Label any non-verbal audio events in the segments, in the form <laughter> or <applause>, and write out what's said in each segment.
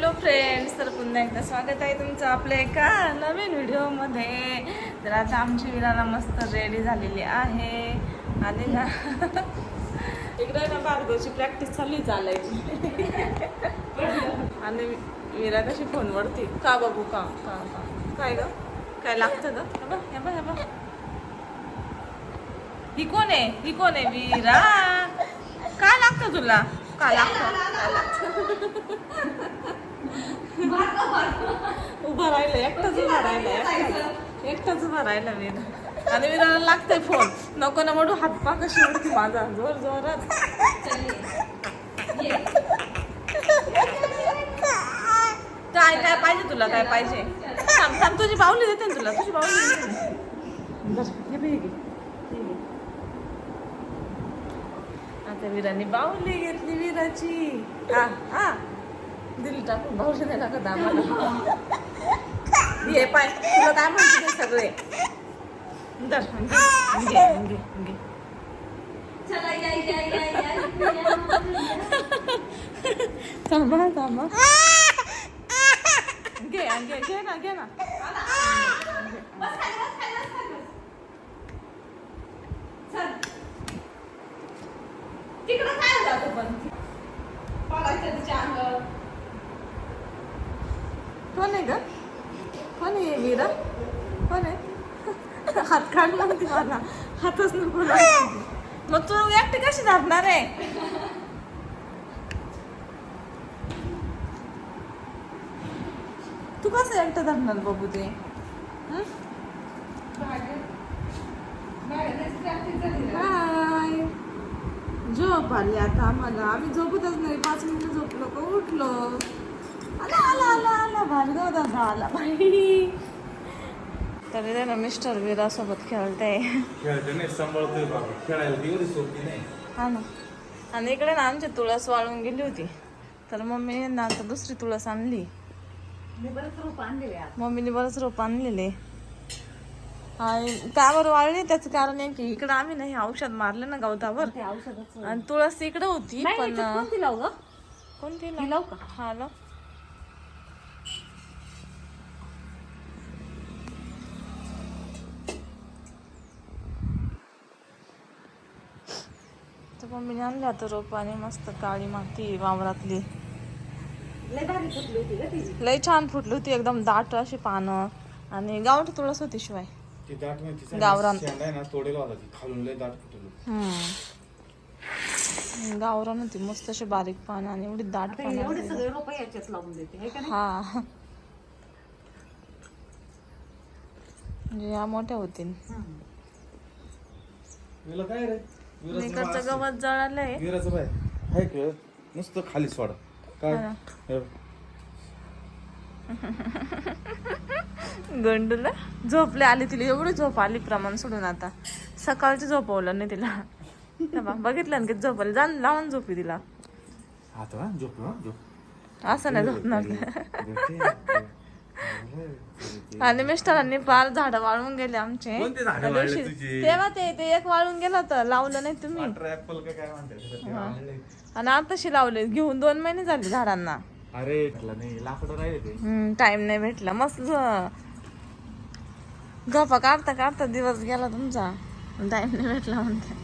Hello friends तर पुन्हा एकदा स्वागत आहे तुमचं आपल्या एका नवीन व्हिडिओमध्ये. तर आता आमची विराला मस्त रेडी झालेली आहे. आणि ना <laughs> इकडे ना भार्गवची प्रॅक्टिस चालू आहे चालायची. <laughs> आणि विरा कशी फोनवरती का बाबू का का का. काय ग? काय लागतं ग? हे बघ हे बघ कोण आहे? ही कोण आहे विरा? काय लागतं तुला? काय लागतं काय <laughs> लागतं? उभा राहिला एकटाच उभा राहिला एकटाच. उभा राहिला विरा आणि विराला लागतंय फोन. नको ना म्हणू हातपा कशी उडती माझा. जोर जोरात. काय काय पाहिजे तुला? काय पाहिजे? थांब थांब तुझी बाहुली देते ना तुला. तुझी बाहुली देते ना. बरं, हे बघ, घे. घे. आता विराने बाहुली घेतली विराची. हा हा. दिली टाकून बाहुली नाही लागत आम्हाला हे पाय तुला काय म्हणते सगळे. दर, घे, घे, घे. थांबा थांबा. घे घे घे ना घे ना. तिकडं काय जातो पण? तिच्या अंगावर. कोण आहे ग? कोण आहे मीरा कोण आहे? हात काढला होती मला. हातच नको मग तू एकटी कशी धरणार आहे? तू कसं एकटं धरणार बाबू ते? हाय. झोप आली आता आम्हाला. आम्ही झोपतच नाही. पाच मिनिटं झोपलो का? उठलो. आला आला आला आला भार्गव दादा आला बाई तरी ते ना मिस्टर विरासोबत खेळते. खेळते नाही सांभाळतोय बाबा. खेळायला ती एवढी सोपी नाही. हा ना. आणि इकडे ना आमची तुळस वाळून गेली होती. तर मम्मीने ना आता दुसरी तुळस आणली. मम्मीने बरंच रोप आणलेले. आणि का बरं वाळली त्याचं कारण आहे की इकडं आम्ही नाही औषध मारलं ना गवतावर. आणि तुळस इकडे होती पण कोणती लावू का? हा लाव. मम्मीने आणली आता रोप आणि मस्त काळी माती वावरातली. लय छान फुटली होती एकदम दाट अशी पानं. आणि गावठी तुळस होती शिवाय. ती दाट नाही तिचा गावरान. शेंडा आहे ना तोडेला होता ती. खालून लय दाट फुटलो हम्म. गावरान होती मस्त अशी बारीक पानं आणि एवढी दाट पानं एवढे सगळे रोप याच्यात लावून देते हे का नाही? हा. म्हणजे या मोठ्या होतील. हम्म. काय रे? मास- गवत जळालंय. विराचं बाय हाय खेळ नुसतं खाली सोडा. काय? हा. बघ. <laughs> गंडूला झोपले आली तिला एवढी झोप आली प्रमाण सोडून आता. सकाळची झोपवलं नाही तिला. तेव्हा बघितलं ना की झोपले जाण लावून झोपी तिला. आता हा, झोप हा, झोप. असं नाही झोपणार. <laughs> आणि मिस्टरांनी फार झाडं वाळून गेले आमचे. झाडं त्या वाळले दिवशी- तुझे? तेव्हा ते ते एक वाळून गेलं होतं लावलं नाही तुम्ही. अठरा ऍपल का काय म्हणतात त्याला? ते आणलंय. आणि आताशी लावले घेऊन दोन महिने झाले झाडांना. अरे त्याला नाही. लाकडं राहिले ते. टाइम नाही भेटला. मस्त झ- गप्पा काढता काढता दिवस गेला तुमचा. टाइम नाही भेटला म्हणते.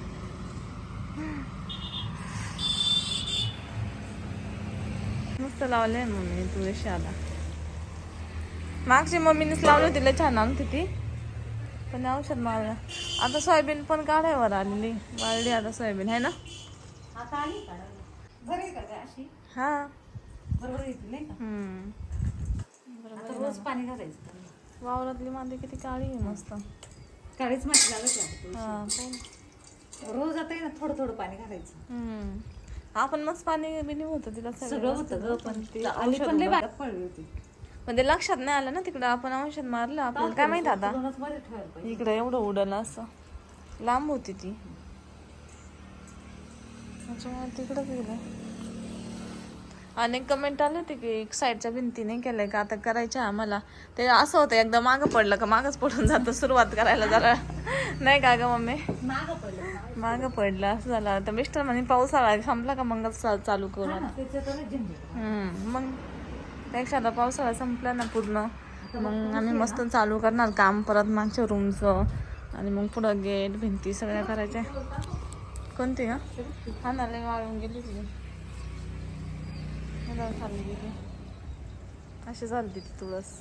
मस्त लावले मम्मी तुळशी आला मागची मम्मीनेच लावली होती लय छान आमची ती पण औषध मारलं आता सोयाबीन पण काढायवर आलेली. वाळली आता सोयाबीन आहे ना? आता आली का? बरं आहे का गं अशी? हा. बरोबर येते नाही का? हम्म. आता रोज पाणी घालायचं वावरातली माती किती काळी आहे मस्त. काळीच माती लागत. हा रोज आता ना थोडं थोडं पाणी घालायचं. आपण मस्त पाणी बिनी होतं तिला सगळं होतं ग पण ते आली पण लय पडली होती. म्हणजे लक्षात नाही आलं ना तिकडं. आपण औषध मारलं आपल्याला काय माहीत आता? इकडं एवढं उडलं असं. लांब होती ती. त्याच्यामुळे गेलं. अनेक कमेंट आले होते की एक साईडच्या भिंतीने केलंय का? आता करायच्या आम्हाला. ते असं होतं एकदा मागं पडलं का मागच पडून जातं सुरुवात करायला जरा. नाही का ग मम्मी? मागं पडलं. असं झालं. तर मिस्टर म्हणे पाऊस आला थांबला का मग चालू करू? ना, त्याच्यातच झंझट हम्म, मग त्यापेक्षा आता पावसाळा संपला ना पूर्ण. मग आम्ही मस्त चालू करणार काम परत मागच्या रूमचं आणि मग पुढं गेट भिंती सगळ्या करायच्या. कोणती हा ना लय वाळून गेली तिथे खाली तिथे अशी झाली ती तुळस.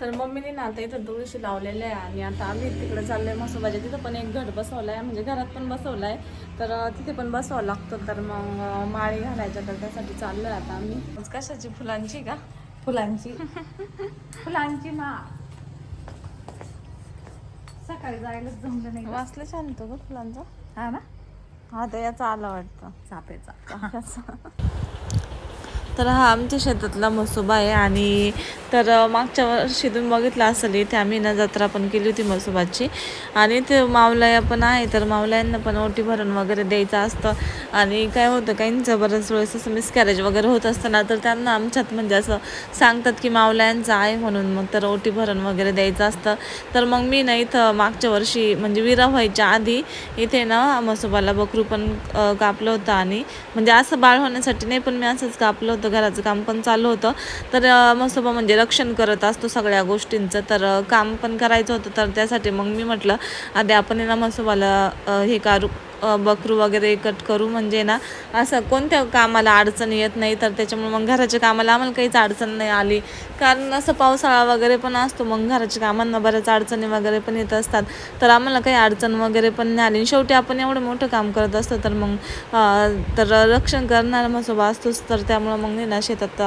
तर मम्मीने ना आता इथं तुळशी लावलेले आहे आणि आता आम्ही तिकडे चाललोय मसोबाच्या तिथं पण एक घट बसवलाय म्हणजे घरात पण बसवलाय. तर अं, तिथे पण बसवावं लागतं. तर मग माळी घालायच्या तर त्यासाठी चाललोय आता आम्ही. कशाची? फुलांची का? फुलांची. <laughs> फुलांची मा सकाळी जायलाच जमलं नाही वाचलं छान तो ग फुलांचा. हा ना? हा तर याचा आला वाटतं. चापेचा. तर हा आमच्या शेतातला मसोबा आहे आणि तर मागच्या वर्षी तुम्ही बघितलं असेल इथे आम्ही ना जत्रा पण केली होती मसोबाची. आणि ते मावलाया पण आहे तर मावलायांना पण ओटी भरण वगैरे द्यायचं असतं. आणि काय होतं काहींचं बऱ्याच वेळेस असं मिसकॅरेज वगैरे होत असताना तर त्यांना आमच्यात म्हणजे असं सांगतात की मावलायांचं आहे म्हणून मग तर ओटी भरण वगैरे द्यायचं असतं. तर मग मी ना इथं मागच्या वर्षी म्हणजे विरा व्हायच्या आधी इथे ना मसोबाला बकरू पण कापलं होतं आणि म्हणजे असं बाळ होण्यासाठी नाही पण मी असंच कापलं होतं घराचं काम पण चालू होतं. तर मसोबा म्हणजे रक्षण करत असतो सगळ्या गोष्टींचं. तर काम पण करायचं होतं तर त्यासाठी मग मी म्हटलं आधी आपण ना मसोबाला हे करू. बकरू वगैरे कट करू म्हणजे ना असं कोणत्या कामाला अडचण येत नाही तर त्याच्यामुळे मग घराच्या कामाला आम्हाला काहीच अडचण नाही आली. कारण असं पावसाळा वगैरे पण असतो मग घराच्या कामांना बऱ्याच अडचणी वगैरे पण येत असतात. तर आम्हाला काही अडचण वगैरे पण नाही आली. आणि शेवटी आपण एवढं मोठं काम करत असतो तर मग तर रक्षण करणारा म्हसोबा असतोच. तर त्यामुळं मग नाही ना शेतात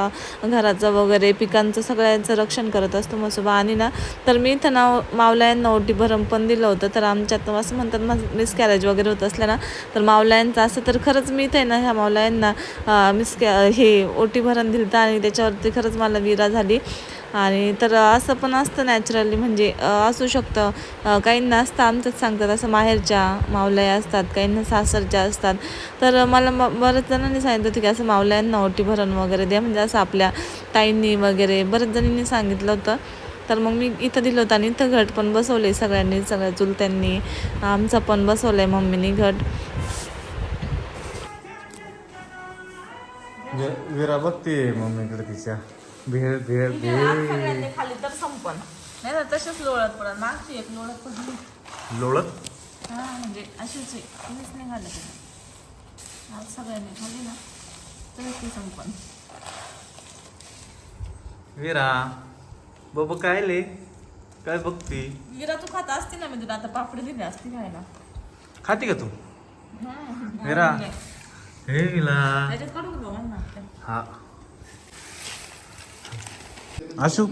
घराचं वगैरे पिकांचं सगळ्यांचं रक्षण करत असतो म्हसोबा आणि ना तर मी इथं ना मावलायांना ओटी भरम पण दिलं होतं. तर आमच्यात असं म्हणतात मिसकॅरेज वगैरे होत असलं ना तर मावलायांचं असं तर खरंच मी इथे ना ह्या मावलायांना मिसकॅ हे ओटी भरण दिलं होतं आणि त्याच्यावरती खरंच मला विरा झाली. आणि तर असं पण असतं नॅचरली म्हणजे असू शकतं. काहींना असतं आमचंच सांगतात असं माहेरच्या मावल्या असतात काहींना सासरच्या असतात. तर मला म बऱ्याच जणांनी सांगितलं होतं की असं मावल्यांना ओटी भरण वगैरे द्या म्हणजे असं आपल्या ताईंनी वगैरे बऱ्याच जणींनी सांगितलं होतं. तर मग मी इथं दिलं होतं आणि इथं घट पण बसवले सगळ्यांनी सगळ्या चुलत्यांनी. आमचं पण बसवलं आहे मम्मीनी घट. वे- विरा बघते मम्मीकडे तिच्या. भेळ भेळ भेळ. खाली तर संपन. नाही तर तसेच लोळत पडत मागची एक लोळत पडली. लोळत? हा म्हणजे अशीच आहे कोणीच नाही घालत. आज सगळ्यांनी खाली ना तर ती संपन. विरा. बाबा काय ले काय बघती? विरा तू खात असती ना मी तुला आता पापडी दिली असती खायला. खाती का तू? विरा. हे विला. त्याच्यात काढून बघा ना हा. आशू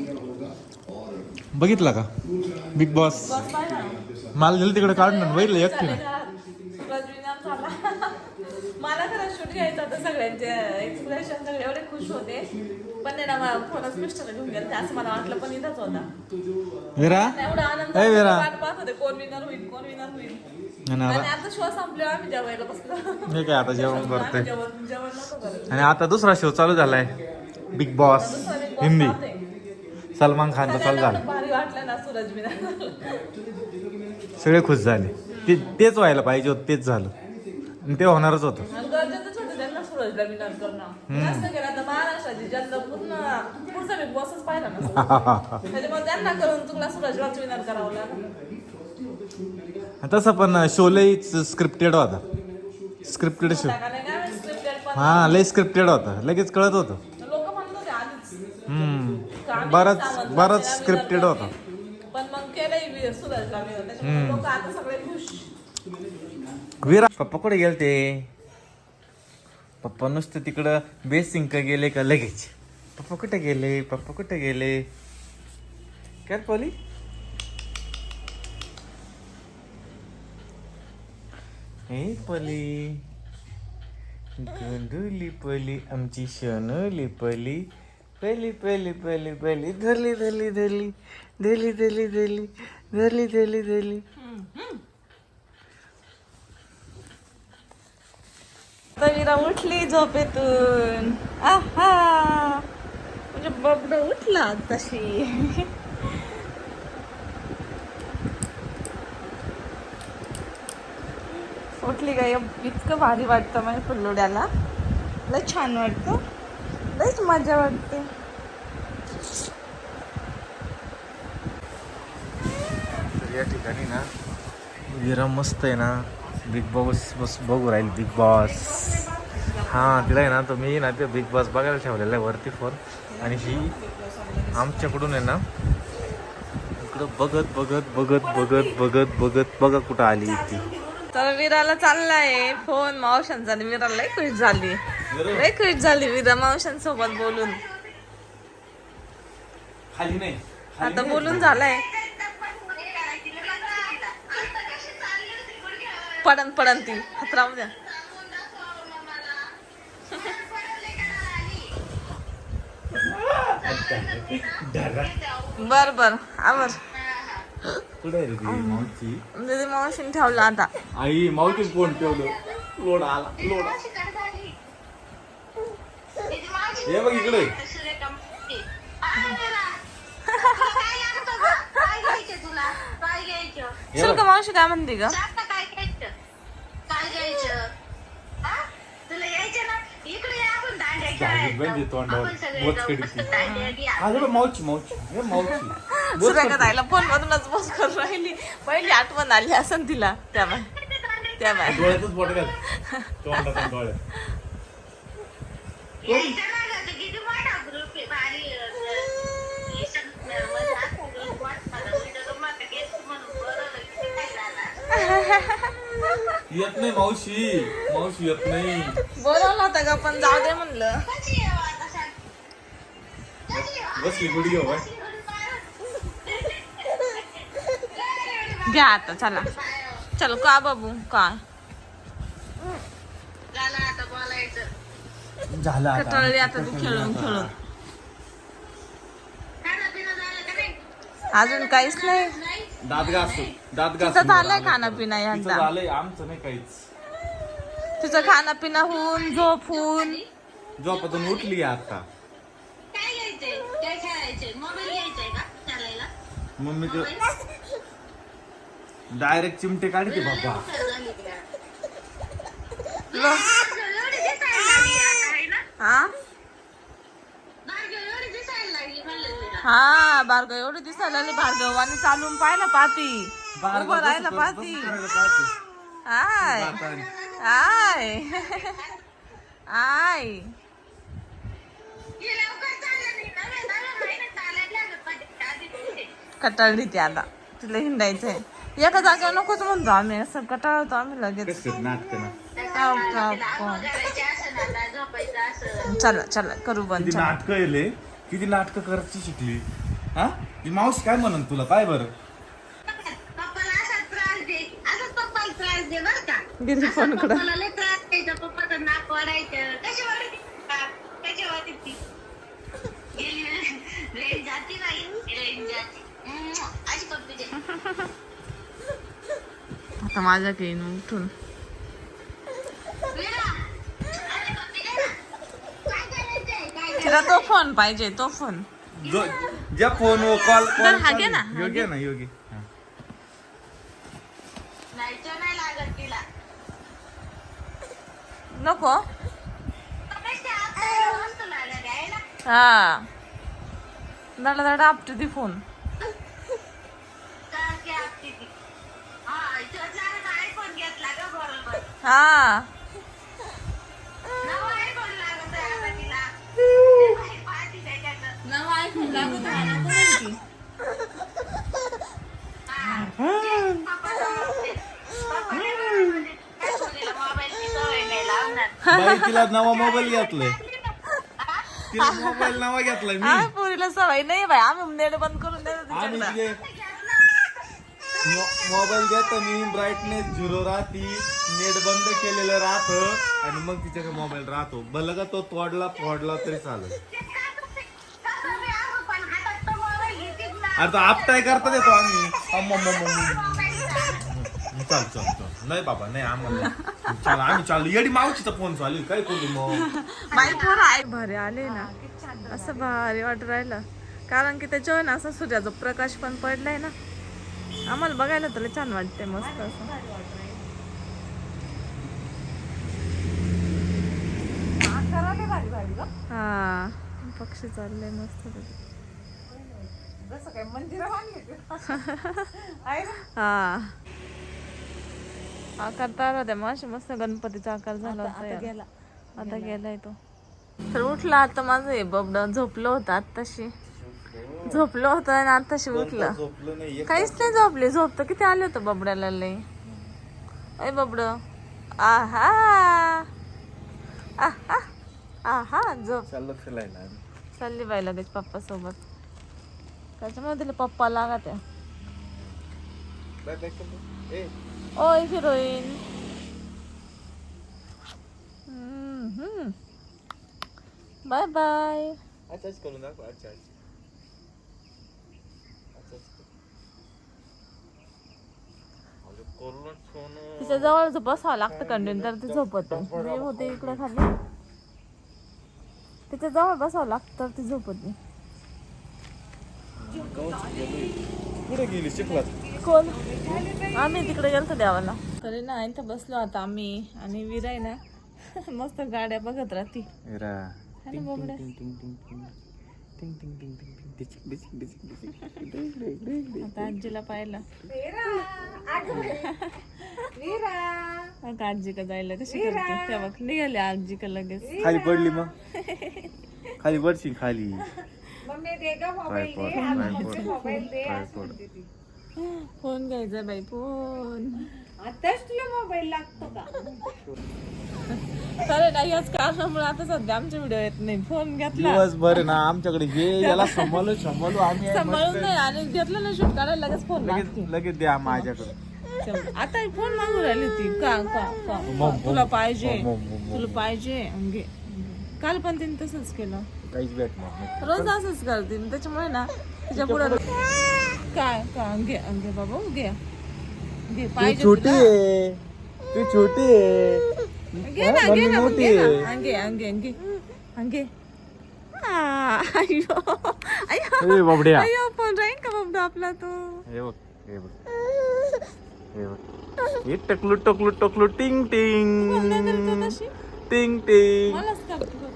बघितला का? बिग बॉस बस पाहिला ना. मला दिलं तिकडे काढून बघितलं एकटी झाले का? सूरज विनाम झाला. <laughs> मला खरं शूट घ्यायचं होतं सगळ्यांचे एक्सप्रेशन सगळे एवढे खुश होते. पण नाही ना मला फोनच मिस्टर घेऊन गेले असं मला वाटलं पण इथंच होता. विरा? एवढा आनंद ए, विरा. वाट पाहत होते कोण विनर होईल कोण विनर होईल. आणि आता आता शो संपल्यावर आम्ही जेवायला बसलो. मी काय आता जेवण आम्ही करतोय. जेवण जेवण नको करत आणि आता दुसरा शो चालू झालाय बिग बॉस हिंदी. सलमान खानचा चालू झाला एवढं भारी वाटलं ना सूरज विनर सगळे खुश झाले. ते तेच व्हायला पाहिजे होतं तेच झालं. आणि ते होणारच होतं. सूरजला विनर करणं जास्त केलं. आता महाराष्ट्राची जनता पूर्ण पुढचा बिग बॉसच पाहिला ना. <laughs> त्याच्यामुळे त्यांना करून तुला सूरजलाच विनर करावं लागलं. तसं पण शोले स्क्रिप्टेड होता. स्क्रिप्टेड शो हा लय स्क्रिप्टेड होता. लगेच कळत होतं. लोक म्हणत होते आधीच. बराच बराच स्क्रिप्टेड होता. पण मग केलंय सूरजला winner. त्याच्यामुळे लोक आता सगळे खुश. विरा पप्पा कुठे गेले ते पप्पा नुसतं तिकडं बेसिंग का गेले का लगेच? पप्पा कुठे गेले? पप्पा कुठे गेले? काय पॉली. हे पली. गंडुली पली आमची शनोली पली. पली पली पली पली. धरली धरली धरली. धरली धरली धरली. धरली धरली धरली. मीरा उठली झोपेतून. आहा. म्हणजे बबड उठला तशी. उठली काय इतकं भारी वाटतं म्हणजे फुल्लोड्याला लय छान वाटतं. लयच मजा वाटते. तर या ठिकाणी ना विरा मस्त आहे ना. बिग बॉस बस बघू राहील बिग बॉस हां तिला आहे ना तर मी ना ते बिग बॉस बघायला ठेवलेला आहे वरती फोन आणि ही आमच्याकडून आहे ना इकडं बघत बघत बघत बघत बघत बघत बघा कुठं आली ती. तर विराला चाललाय फोन मावशांचा आणि विरा लय खुश झाली. लय खुश झाली विरा मावशांसोबत बोलून. खाली नाही. आता बोलून झालाय. पडन पडन ती. हात राहू द्या. बर बर. आवर कुठे मावशी? दीदी मावशीने ठेवलं आता. आई मावशी फोन ठेवलं. लोड आला लोड हे बघ इकडे. <laughs> हे चल बघ. का मावशी काय म्हणते म्हणजे तोंडावर. अरे सुरेखा ताईला फोन मधूनच बस करून राहिली. पहिली आठवण आली असं तिला. त्या बाय त्या बाय डोळ्यातच बोट घाल. तोंडात आणि डोळ्यात येत नाही मावशी. मावशी येत नाही. बोलवलं होतं का पण जाऊ दे म्हणलं. बसली गुडी घेऊ बाय घ्या आता चला. चल का बाबू? काय झालं आता. कटाळली आता तू खेळून खेळून. अजून काहीच नाही? दात घास दात घास तिचं झालंय खाणं पिणं तिचं यंदा. झालंय आमचं नाही काहीच. तुझं खाणं पिणं होऊन झोप होऊन. झोपातून उठली आता. काय घ्यायचंय? काय खेळायचंय? मोबाईल घ्यायचंय का चालायला? मम्मी ते डायरेक्ट चिमटे काढते बाबा. हा भाग्य एवढी दिसायला लागली म्हणलं तुला हा भार्गव एवढी दिसायला लागली. भार्गव आणि चालून पाहिलं भार्गव उभं राहिलं करायला पाहते. आय. आय. आय. कटाळली ती आता. तिला हिंडायचंय. एका जागेवर नकोच म्हणतो आम्ही. असं कटाळतो आम्ही लगेच. ना. ना चला चला करू बंद. नाटकं येले किती नाटकं करायची शिकली? हा? ती मावशी काय म्हणन तुला? काय बरं. पप्पाला असाच त्रास दे. असाच पप्पाला त्रास दे बर का. गेली फोन कडं पप्पाला लय त्रास द्यायचा. पप्पाचं नाक वाढायचं. कशी वाढते कशी वाढते ती? गेली रेंज जाती बाई. रेंज जाती. हम्म, अशी. आता माझ्या घेईन उठून तिला तो फोन पाहिजे तो फोन जो ज्या फोनवर कॉल तर हा घे ना, हा योग्य ना नाही लागत तिला. नको. कशी आपल्याला वस्तू लागत आहे ना हा. दडा दडा फोन आपली ती. हा, इथं लागत iPhone घेतला का बरोबर. हा. तिला नवा मोबाईल घेतलाय. तिला मोबाईल नवा घेतलाय मी. आम्ही पुरीला सवय नाही बाई आम्ही नेट बंद करून देतो आम्ही तिचे मोबाईल घेताना ब्राईटनेस झिरो राहती नेट बंद केलेलं राहतं आणि मग तिच्याकडे मोबाईल राहतो. भलं का तो तोडला फोडला तरी चालेल. अरे तो आप आपटाय करता देतो आम्ही. चल चल चल. नाही बाबा नाही आम्हाला नाही. चल आम्ही चाल येडी मावशीचा फोन चालू काय करू मग? बाई पोरं आहे. भारी आले ना. असं भारी वाटू राहिलं. कारण की त्याच्यावर ना असा सूर्याचा प्रकाश पण पडलाय ना. आम्हाला बघायला तुला छान वाटते मस्त असं. हा पक्षी चाललंय मस्त. पैकी. <laughs> हा. आकार तर होत्या मग मस्त गणपतीचा आकार झाला होता गेला. आता गेलाय तो. तर उठला आता माझं हे बबड. झोपलं होतं आत्ताशी. झोपलं होतं आणि आत्ताशी उठलं. झोपलं नाही काहीच नाही झोपले. झोपतं किती आले होतं बबड्याला लय अय बबड. आहा. आहा. आहा. झोप. चालली बाई लगेच पप्पा सोबत त्याच्यामुळे तिला पप्पा लागत आहे. ओय हिरोईन. Bye bye. करून दाखव. तिच्या जवळ बसावं लागतं कंटिन्यू तर ती झोपत. मी होते इकडे खाली. तिच्या जवळ बसावं लागतं तर ती झोपत नाही. कुठे गेली चिखलात कोण आम्ही तिकडे गेलतो देवाला तरी ना इथं बसलो आता आम्ही आणि विराय ना मस्त गाड्या बघत राहती एरा है ना बोबड्या आता आजीला पाहिलं आता आजी का जायला कशी करते तेव्हा निघाली आजी का लगेच खाली पडली मग खाली पडशी खाली फोन घ्यायचा बाई फोन. आताच तुला मोबाईल लागतो का? चालेल ना याच कारणामुळे आता सध्या आमचे व्हिडिओ येत नाही. फोन घेतला. दिवसभर ना आमच्याकडे हे याला सांभाळू सांभाळू आम्ही सांभाळून नाही आणि घेतलं ना शूट काढायला लगेच फोन लगेच लगेच द्या माझ्याकडे. आता फोन मागून राहिली ती. का का का? मग, तुला पाहिजे. तुला पाहिजे. अंगे. काल पण तिने तसंच केलं. काहीच भेटणार नाही. रोज असंच करते ना. त्याच्यामुळे ना तिच्या पुढे काय का अंगे अंगे बाबा घे घे पाहिजे छोटी तुला? आहे. तू छोटी आहे. घे ना घे ना मग घे ना. अंगे अंगे अंगे अंगे. ए बाबड्या. फोन राहील का बाबा आपला तो? हे बघ हे बघ. हे बघ. हे टकलू टकलू टकलू टिंग टिंग. तशी. टिंग टिंग. मलाच करतो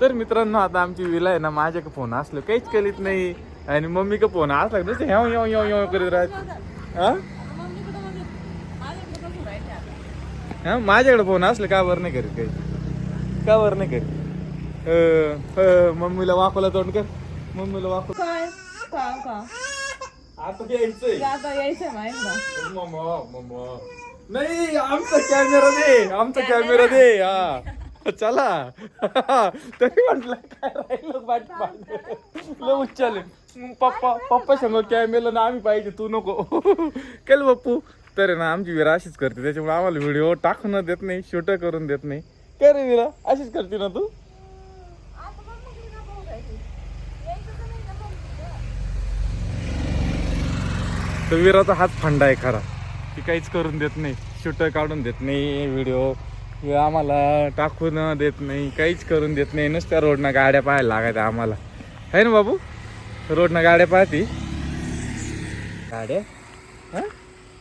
तर मित्रांनो आता आमची विला आहे ना माझ्याकडे फोन असलं काहीच करीत नाही. आणि मम्मी का फोन असला नुसतं ह्याव ह्याव ह्याव ह्याव करीत राहत. हा हा? माझ्याकडे फोन असलं का बरं नाही करीत काही? का बरं नाही करीत? मम्मीला वाकवला तोंड कर. मम्मीला वाकव काय? का का? आता यायचंय. नाही आमचा कॅमेरा दे आमचा कॅमेरा दे हा. चला. <laughs> तरी म्हटलं काय राहिलं बाट बाट उच्चाले मग पप्पा पप्पा सांग कॅमेरा ना आम्ही पाहिजे तू नको. <laughs> केल बाप्पू तर ना आमची विरा अशीच करते त्याच्यामुळे आम्हाला व्हिडिओ टाकून देत नाही शूट करून देत नाही. काय रे विरा अशीच करते ना तू? तर विराचा हाच फंडा आहे खरा. की काहीच करून देत नाही शूट काढून देत नाही व्हिडिओ आम्हाला टाकून देत नाही काहीच करून देत नाही. नुसत्या रोडनं गाड्या पाहायला लागायच्या आम्हाला. है ना बाबू? रोडनं गाड्या पाहती. गाड्या? हा?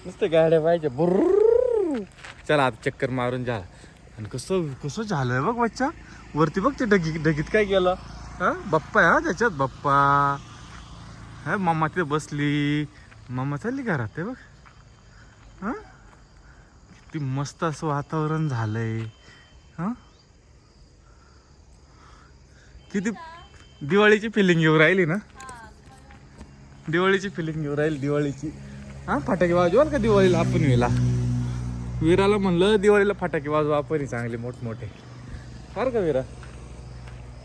नुसतं गाड्या पाहिजे बुर्र चला आता चक्कर मारून जा. आणि कसं कसं झालंय बघ बच्चा. वरती बघ ते डगी डगीत काय गेलं हा? बाप्पा आहे हा त्याच्यात बाप्पा. हा मम्मा तिथे बसली. मम्मा चालली घरात आहे बघ. हां? किती मस्त असं वातावरण झालंय. हां? किती दिवाळीची फिलिंग येऊ राहिली ना? दिवाळीची फिलिंग येऊ राहील दिवाळीची. हां? फटाके वाजवाल का दिवाळीला आपण वेला? वीराला म्हणलं दिवाळीला फटाके वाजवा आपण चांगले मोठमोठे. फार का वीरा?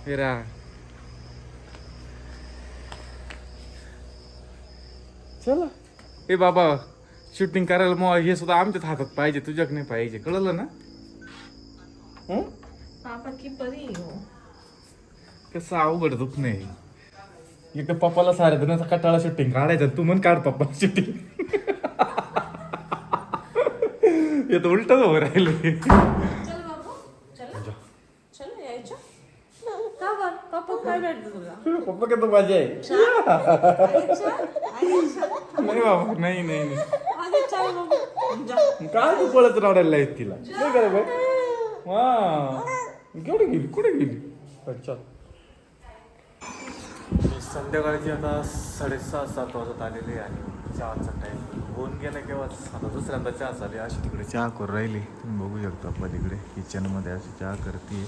वीरा. चला. ए बाबा शूटिंग करायला मग हे सुद्धा आमच्याच हातात पाहिजे तुझ्याक नाही पाहिजे. कळलं ना? हं? पापा की परी हो. कसं अवघड दुख नाही. तर पप्पाला साऱ्या दिनाचा कटाळा शूटिंग काढायचा तू म्हण काढ पप्पा शूटिंग तर उलट हो राहिले चल बाबू चल. चल यायचं. का बर? पप्पा काय भेटतं तुला? पप्पा किती मजा आहे. नाही बाबा नाही नाही नाही. काय तू पळत रडायला आहेत तिला नाही करा बाई गेली कुठे गेली अच्छा संध्याकाळची आता साडेसहा सात वाजत आलेली आहे आणि चहाचा टाईम होऊन गेला केव्हा आता दुसऱ्यांदा चहा झाली अशी तिकडे चहा करून राहिली तुम्ही बघू शकता पलीकडे किचनमध्ये अशी चहा करते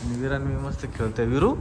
आणि विरान मी मस्त खेळतोय विरू